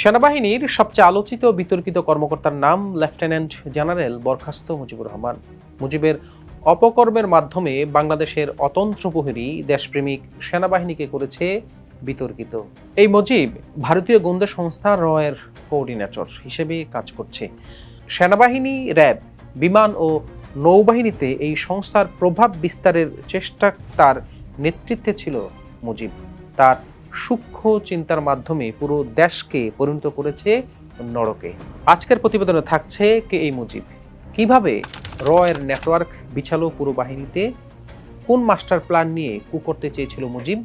সেনাবাহিনীর সবচেয়ে আলোচিত বিতর্কিত কর্মকর্তার নাম লেফটেন্যান্ট জেনারেল বরখাস্ত মুজিবুর রহমান। মুজিবের অপকর্মের মাধ্যমে বাংলাদেশের অতন্ত্র প্রহরী দেশপ্রেমিক সেনাবাহিনীকে করেছে বিতর্কিত। এই মুজিব ভারতীয় গোয়েন্দা সংস্থা র এর কোঅর্ডিনেটর হিসেবে কাজ করছে। সেনাবাহিনী, র্যাব, বিমান ও নৌবাহিনীতে এই সংস্থার প্রভাব বিস্তারের চেষ্টা তার নেতৃত্বে ছিল মুজিব। তার সূক্ষ্ম চিন্তার মাধ্যমে পুরো দেশকে পরিণত করেছে নরকে। আজকের প্রতিবেদনে থাকছে কে এই মুজিব? কীভাবে র এর নেটওয়ার্ক বিছালো পুরো বাহিনীতে? কোন মাস্টার প্ল্যান নিয়ে কু করতে চেয়েছিল মুজিব?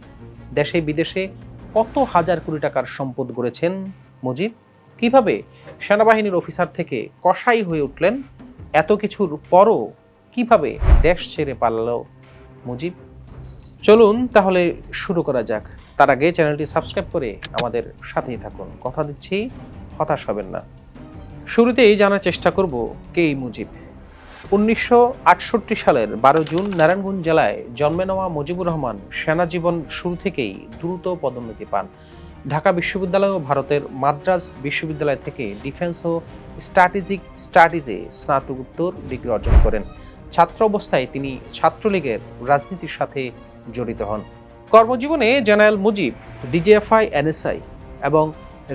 দেশে বিদেশে কত হাজার কোটি টাকার সম্পদ গড়েছেন মুজিব? কীভাবে সেনাবাহিনীর অফিসার থেকে কসাই হয়ে উঠলেন? এত কিছুর পরও কীভাবে দেশ ছেড়ে পালালো মুজিব? চলুন তাহলে শুরু করা যাক। তার আগে চ্যানেলটি সাবস্ক্রাইব করে আমাদের সাথেই থাকুন। কথা দিচ্ছি, হতাশ হবেন না। শুরুতেই জানার চেষ্টা করব কে মুজিব। উনিশশো আটষট্টি সালের বারো জুন নারায়ণগঞ্জ জেলায় জন্মে নেওয়া মুজিবুর রহমান সেনা জীবন শুরু থেকেই দ্রুত পদোন্নতি পান। ঢাকা বিশ্ববিদ্যালয় ও ভারতের মাদ্রাজ বিশ্ববিদ্যালয় থেকে ডিফেন্স ও স্ট্র্যাটেজিক স্টাডিজে স্নাতকোত্তর ডিগ্রি অর্জন করেন। ছাত্র অবস্থায় তিনি ছাত্রলীগের রাজনীতির সাথে জড়িত হন। কর্মজীবনে জেনারেল মুজিব, ডিজিএফআই, এনএসআই এবং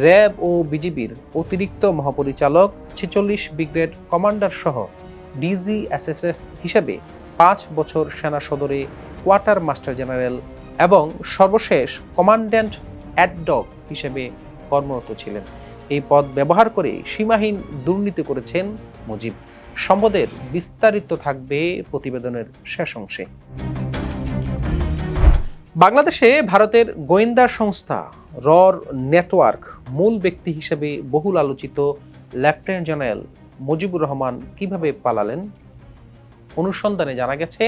র্যাব ও বিজিবির অতিরিক্ত মহাপরিচালক, ছেচল্লিশ ব্রিগেড কমান্ডার সহ ডিজিএসএফএফ হিসেবে পাঁচ বছর সেনা সদরে কোয়ার্টার মাস্টার জেনারেল এবং সর্বশেষ কমান্ড্যান্ট অ্যাডডক হিসেবে কর্মরত ছিলেন। এই পদ ব্যবহার করে সীমাহীন দুর্নীতি করেছেন মুজিব। সম্পদের বিস্তারিত থাকবে প্রতিবেদনের শেষ অংশে। বাংলাদেশে ভারতের গোয়েন্দা সংস্থা রর নেটওয়ার্ক মূল ব্যক্তি হিসেবে বহুল আলোচিত লেফটেন্যান্ট জেনারেল মুজিবুর রহমান কীভাবে পালালেন? অনুসন্ধানে জানা গেছে,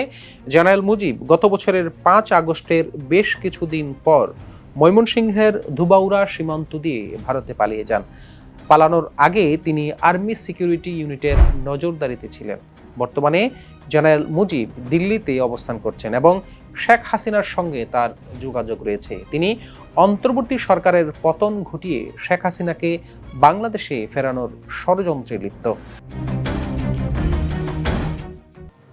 জেনারেল মুজিব গত বছরের পাঁচ আগস্টের বেশ কিছুদিন পর ময়মনসিংহের ধুবাউরা সীমান্ত দিয়ে ভারতে পালিয়ে যান। পালানোর আগে তিনি আর্মি সিকিউরিটি ইউনিটের নজরদারিতে ছিলেন। বর্তমানে জেনারেল মুজিব দিল্লিতে অবস্থান করছেন এবং শেখ হাসিনার সঙ্গে তার যোগাযোগ রয়েছে। তিনি অন্তর্বর্তী সরকারের পতন ঘটিয়ে শেখ হাসিনাকে বাংলাদেশে ফেরানোর ষড়যন্ত্রে লিপ্ত।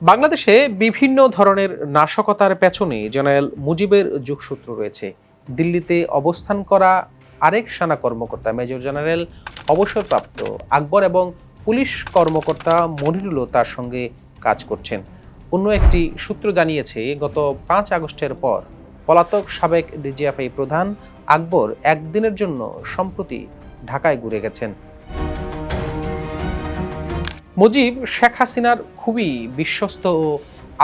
বাংলাদেশে বিভিন্ন ধরনের নাশকতার পেছনে জেনারেল মুজিবের যোগসূত্র রয়েছে। দিল্লিতে অবস্থান করা আরেক সেনা কর্মকর্তা, মেজর জেনারেল অবসরপ্রাপ্ত আকবর এবং পুলিশ কর্মকর্তা মনিরুলও তার সঙ্গে কাজ করছেন। অন্য একটি সূত্র জানিয়েছে, গত পাঁচ আগস্টের পর পলাতক সাবেক ডিজিএফআই প্রধান আকবর একদিনের জন্য সম্প্রতি ঢাকায় ঘুরে গেছেন। মুজিব শেখ হাসিনার খুবই বিশ্বস্ত ও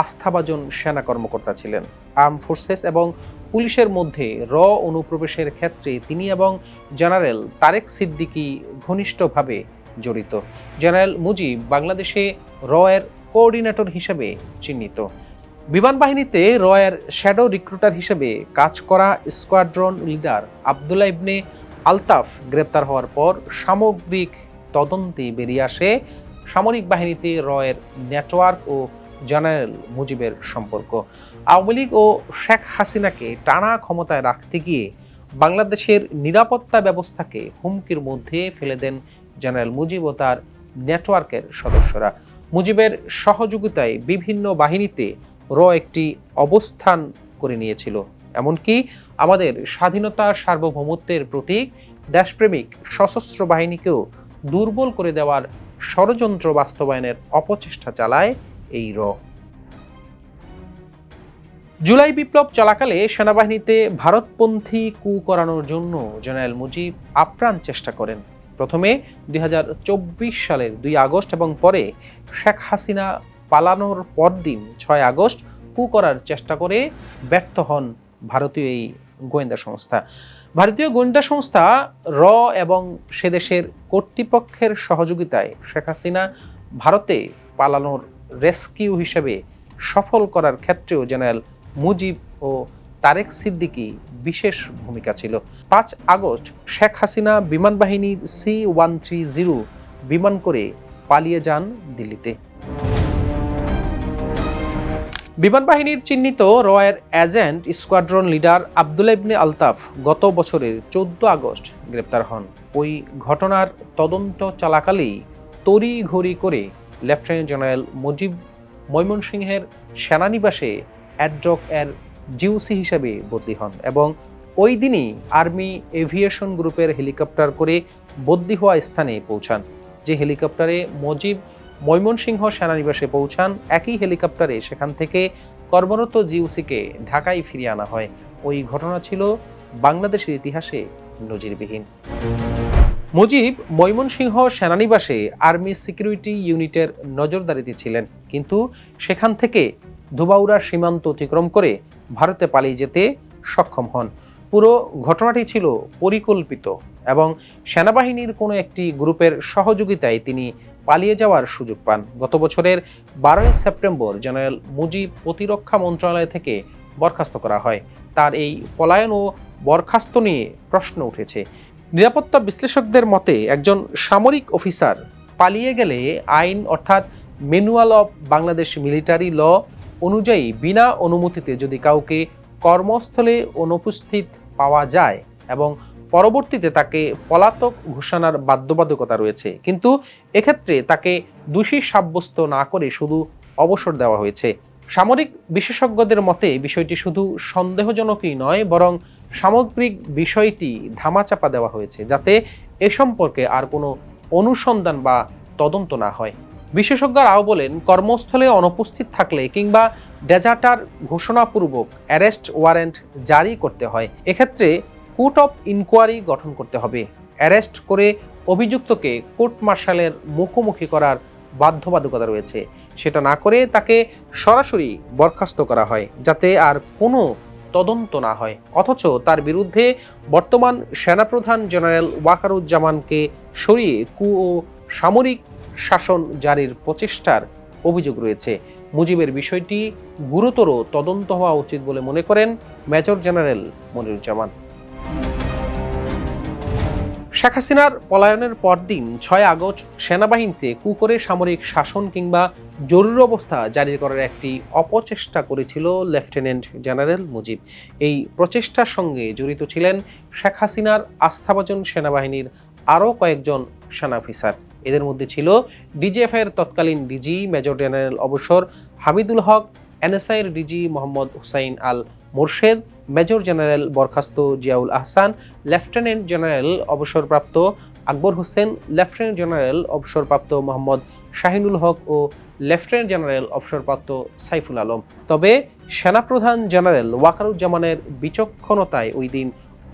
আস্থাভাজন সেনা কর্মকর্তা ছিলেন। আর্ম ফোর্সেস এবং পুলিশের মধ্যে র অনুপ্রবেশের ক্ষেত্রে তিনি এবং জেনারেল তারেক সিদ্দিকী ঘনিষ্ঠভাবে জড়িত। জেনারেল মুজিব বাংলাদেশে র এর কোঅর্ডিনেটর হিসেবে চিহ্নিত। বিমান বাহিনীতে র এর শ্যাডো রিক্রুটার হিসেবে কাজ করা স্কোয়াড্রন লিডার আবদুল্লাহ ইবনে আলতাফ গ্রেপ্তার হওয়ার পর সামগ্রিক তদন্তে বেরিয়ে আসে সামরিক বাহিনীতে র এর নেটওয়ার্ক ও জেনারেল মুজিবের সম্পর্ক। আওয়ামী লীগ ও শেখ হাসিনাকে টানা ক্ষমতায় রাখতে গিয়ে বাংলাদেশের নিরাপত্তা ব্যবস্থাকে হুমকির মধ্যে ফেলে দেন জেনারেল মুজিব ও তার নেটওয়ার্কের সদস্যরা। মুজিবের সহযোগিতায় বিভিন্ন বাহিনীতে র একটি অবস্থান করে নিয়েছিল। এমনকি আমাদের স্বাধীনতা সার্বভৌমত্বের প্রতীক, দেশপ্রেমিক, সশস্ত্র বাহিনীকেও দুর্বল করে দেওয়ার ষড়যন্ত্র বাস্তবায়নের অপচেষ্টা চালায় এই র। জুলাই বিপ্লব চলাকালে সেনাবাহিনীতে ভারতপন্থী কু করানোর জন্য জেনারেল মুজিব আপ্রাণ চেষ্টা করেন। প্রথমে দুই হাজার চব্বিশ সালের দুই আগস্ট এবং পরে শেখ হাসিনা পালানোর পরদিন ছয় আগস্ট কু করার চেষ্টা করে ব্যর্থ হন ভারতীয় এই গোয়েন্দা সংস্থা। ভারতীয় গোয়েন্দা সংস্থা র এবং সে দেশের কর্তৃপক্ষের সহযোগিতায় শেখ হাসিনা ভারতে পালানোর রেস্কিউ হিসেবে সফল করার ক্ষেত্রেও জেনারেল মুজিব ও তারেক সিদ্দিকী বিশেষ ভূমিকা ছিল। পাঁচ আগস্ট শেখ হাসিনা বিমান বাহিনীর সি ওয়ান থ্রি জিরো বিমান করে পালিয়ে যান দিল্লিতে। বিমান বাহিনীর চিহ্নিত রয়ের agent squadron leader Abdullah Ibne Altaf গত বছরের চোদ্দ আগস্ট গ্রেপ্তার হন। ওই ঘটনার তদন্ত চলাকালেই তড়ি ঘড়ি করে লেফটেন্যান্ট জেনারেল মুজিব ময়মনসিংহের সেনানিবাসে অ্যাড্রক এর জিউসি হিসাবে বদলি হন এবং ওই দিনই আর্মি এভিয়েশন গ্রুপের হেলিকপ্টার করে বদলি হওয়া স্থানে পৌঁছান, যে হেলিকপ্টারে মজিব ময়মনসিংহ সেনানিবাসে পৌঁছান, একই হেলিকপ্টারে সেখান থেকে কর্মরত জিউসিকে ঢাকায় ফিরিয়ে আনা হয়। ওই ঘটনা ছিল বাংলাদেশের ইতিহাসে নজিরবিহীন। মুজিব ময়মনসিংহ সেনানিবাসে আর্মি সিকিউরিটি ইউনিটের নজরদারিতে ছিলেন, কিন্তু সেখান থেকে ধুবাউড়া সীমান্ত অতিক্রম করে ভারতে পালিয়ে যেতে সক্ষম হন। পুরো ঘটনাটি ছিল পরিকল্পিত এবং সেনাবাহিনীর কোনো একটি গ্রুপের সহযোগিতায় তিনি পালিয়ে যাওয়ার সুযোগ পান। গত বছরের বারোই সেপ্টেম্বর জেনারেল মুজিব প্রতিরক্ষা মন্ত্রণালয় থেকে বরখাস্ত করা হয়। তার এই পলায়ন ও বরখাস্ত নিয়ে প্রশ্ন উঠেছে। নিরাপত্তা বিশ্লেষকদের মতে একজন সামরিক অফিসার পালিয়ে গেলে আইন অর্থাৎ manual of Bangladesh military law অনুযায়ী বিনা অনুমতিতে যদি কাউকে কর্মস্থলে অনুপস্থিত পাওয়া যায় এবং পরবর্তীতে তাকে পলাতক ঘোষণার বাধ্যবাধকতা রয়েছে, কিন্তু এক্ষেত্রে তাকে দোষী সাব্যস্ত না করে শুধু অবসর দেওয়া হয়েছে। সামরিক বিশেষজ্ঞদের মতে, বিষয়টি শুধু সন্দেহজনকই নয়, বরং সামগ্রিক বিষয়টি ধামাচাপা দেওয়া হয়েছে, যাতে এ সম্পর্কে আর কোনো অনুসন্ধান বা তদন্ত না হয়। বিশেষজ্ঞরা আরও বলেন, কর্মস্থলে অনুপস্থিত থাকলে কিংবা ডেজার্টার ঘোষণাপূর্বক অ্যারেস্ট ওয়ারেন্ট জারি করতে হয়। এক্ষেত্রে কোর্ট অফ ইনকোয়ারি গঠন করতে হবে। অ্যারেস্ট করে অভিযুক্তকে কোর্ট মার্শালের মুখোমুখি করার বাধ্যবাধকতা রয়েছে। সেটা না করে তাকে সরাসরি বরখাস্ত করা হয়, যাতে আর কোনো তদন্ত না হয়। অথচ তার বিরুদ্ধে বর্তমান সেনাপ্রধান জেনারেল ওয়াকারুজ্জামানকে সরিয়ে কু ও সামরিক শাসন জারির প্রচেষ্টার অভিযোগ রয়েছে। মুজিবের বিষয়টি গুরুতর তদন্ত হওয়া উচিত বলে মনে করেন মেজর জেনারেল মনিরুজ্জামান। শেখ হাসিনার পলায়নের পরদিন ছয় আগস্ট সেনাবাহিনীতে কু করে সামরিক শাসন কিংবা জরুরি অবস্থা জারি করার একটি অপচেষ্টা করেছিল লেফটেন্যান্ট জেনারেল মুজিব। এই প্রচেষ্টার সঙ্গে জড়িত ছিলেন শেখ হাসিনার আস্থাভাজন সেনাবাহিনীর আরও কয়েকজন সেনা অফিসার এদের মধ্যে ছিল ডিজিএফ এর তৎকালীন ডিজি, মেজর জেনারেল অবসর, Hamidul Haque, এনএসআইয়ের DG Mohammad Hussain Al Morshed, major general বরখাস্ত জিয়াউল আহসান, লেফটেন্যান্ট জেনারেল অবসরপ্রাপ্ত আকবর হোসেন, লেফটেন্যান্ট জেনারেল অবসরপ্রাপ্ত মোহাম্মদ শাহিনুল হক ও লেফটেন্যান্ট জেনারেল অবসরপ্রাপ্ত সাইফুল আলম। তবে সেনাপ্রধান জেনারেল ওয়াকারুজ্জামানের বিচক্ষণতায় ওই দিন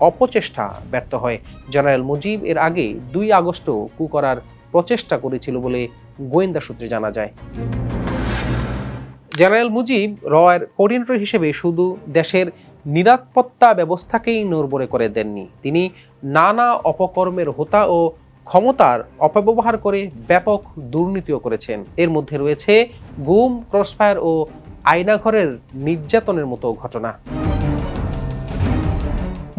অপচেষ্টা ব্যর্থ হয়। জেনারেল মুজিব এর আগে দুই আগস্ট কু করার প্রচেষ্টা করেছিল বলে গোয়েন্দা সূত্রে জানা যায়। জেনারেল মুজিব রয়ের কোঅর্ডিনেটর হিসেবে শুধু দেশের নিরাপত্তা ব্যবস্থাকেই নড়বড়ে করে দেননি। তিনি নানা অপকর্মের হোতা ও ক্ষমতার অপব্যবহার করে ব্যাপক দুর্নীতিও করেছেন। এর মধ্যে রয়েছে গুম, ক্রসফায়ার ও আয়নাঘরের নির্যাতনের মতো ঘটনা।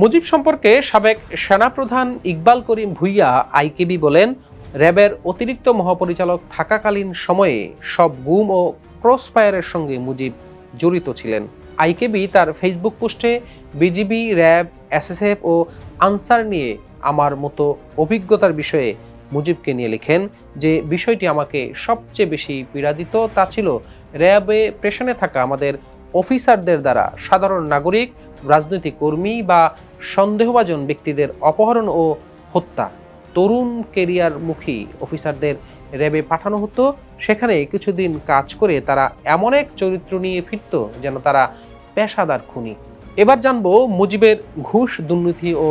মুজিব সম্পর্কে সাবেক সেনাপ্রধান ইকবাল করিম ভুইয়া আইকেবি বলেন র্যাবের অতিরিক্ত মহাপরিচালক থাকাকালীন সময়ে সব গুম ও ক্রসফায়ারের সঙ্গে মুজিব জড়িত ছিলেন। আইকেবি তার ফেসবুক পোস্টে, বিজিবি, র্যাব, এসএসএফ ও আনসার নিয়ে আমার মতো অভিজ্ঞতার বিষয়ে মুজিবকে নিয়ে লিখেন যে, বিষয়টি আমাকে সবচেয়ে বেশি পীড়া দিত তা ছিল র্যাবে প্রেশনে থাকা আমাদের অফিসারদের দ্বারা সাধারণ নাগরিক, রাজনৈতিক কর্মী বা সন্দেহভাজন ব্যক্তিদের অপহরণ ও হত্যা। তরুণ কেরিয়ারমুখী অফিসারদের র্যাবে পাঠানো হতো। সেখানে কিছুদিন কাজ করে তারা এমন এক চরিত্র নিয়ে ফিরত যেন তারা পেশাদার খুনি। এবার জানব মুজিবের ঘুষ, দুর্নীতি ও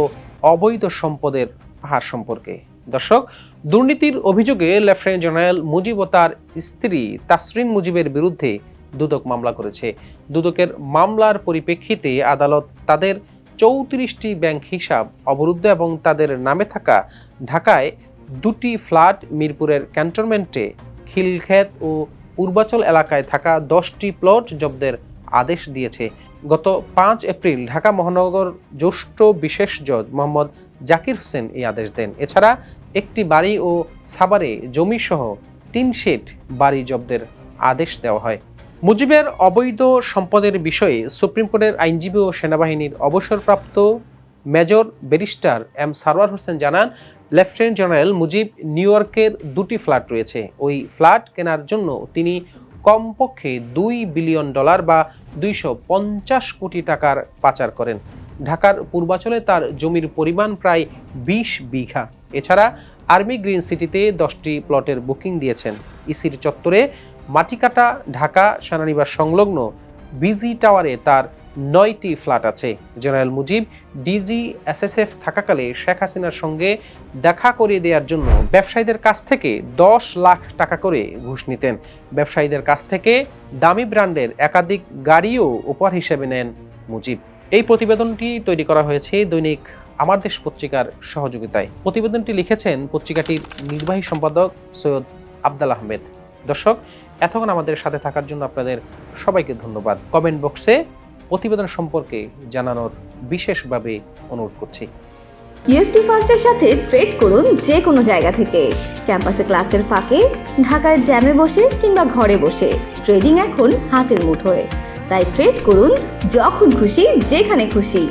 অবৈধ সম্পদের পাহাড় সম্পর্কে। দর্শক, দুর্নীতির অভিযোগে লেফটেন্যান্ট জেনারেল মুজিব ও তার স্ত্রী তাসরিন মুজিবের বিরুদ্ধে দুদক মামলা করেছে। দুদকের মামলার পরিপ্রেক্ষিতে আদালত তাদের চৌত্রিশটি ব্যাংক হিসাব অবরুদ্ধ এবং তাদের নামে থাকা ঢাকায় দুটি ফ্ল্যাট মিরপুরের ক্যান্টনমেন্টে খিলক্ষেত ও পূর্বাচল এলাকায় থাকা দশটি প্লট জব্দের আদেশ দিয়েছে। গত পাঁচ এপ্রিল ঢাকা মহানগর জ্যেষ্ঠ বিশেষ জজ মোহাম্মদ জাকির হোসেন এই আদেশ দেন। এছাড়া একটি বাড়ি ও সাবারে জমিসহ তিন শেড বাড়ি জব্দের আদেশ দেওয়া হয়। মুজিবের অবৈধ সম্পদের বিষয়ে সুপ্রিম কোর্টের আইনজীবী ও সেনাবাহিনীর অবসরপ্রাপ্ত major barrister M Sarwar Hossain জানান, লেফটেন্যান্ট জেনারেল মুজিব নিউ ইয়র্কের দুটি ফ্ল্যাট রয়েছে। ওই ফ্ল্যাট কেনার জন্য তিনি কমপক্ষে দুই বিলিয়ন ডলার বা দুইশো পঞ্চাশ কোটি টাকার পাচার করেন। ঢাকার পূর্বাচলে তার জমির পরিমাণ প্রায় বিশ বিঘা। এছাড়া আর্মি গ্রিন সিটিতে দশটি প্লটের বুকিং দিয়েছেন। ইসির চত্বরে মাটিকাটা, ঢাকা সেনানিবাস সংলগ্ন বিজি টাওয়ারে তার নয়টি ফ্ল্যাট আছে। জেনারেল মুজিব ডিজি, এসএসএফ থাকাকালে শেখ হাসিনার সঙ্গে দেখা করিয়ে দেওয়ার জন্য ব্যবসায়ীদের কাছ থেকে দশ লাখ টাকা করে ঘুষ নিতেন। ব্যবসায়ীদের কাছ থেকে দামি ব্র্যান্ডের একাধিক গাড়িও উপহার হিসেবে নেন মুজিব। এই প্রতিবেদনটি তৈরি করা হয়েছে দৈনিক আমার দেশ পত্রিকার সহযোগিতায়। প্রতিবেদনটি লিখেছেন পত্রিকাটির নির্বাহী সম্পাদক সৈয়দ আবদাল আহমেদ। দর্শক, এতক্ষণ আমাদের সাথে থাকার জন্য আপনাদের সবাইকে ধন্যবাদ। কমেন্ট বক্সে প্রতিবেদন সম্পর্কে জানানোর বিশেষভাবে অনুরোধ করছি। ইউএফটি ফার্স্টের সাথে ট্রেড করুন যে কোনো জায়গা থেকে। ক্যাম্পাসে ক্লাসের ফাঁকে, ঢাকার জ্যামে বসে কিংবা ঘরে বসে। ট্রেডিং এখন হাতের মুঠোয়। তাই ট্রেড করুন যখন খুশি, যেখানে খুশি।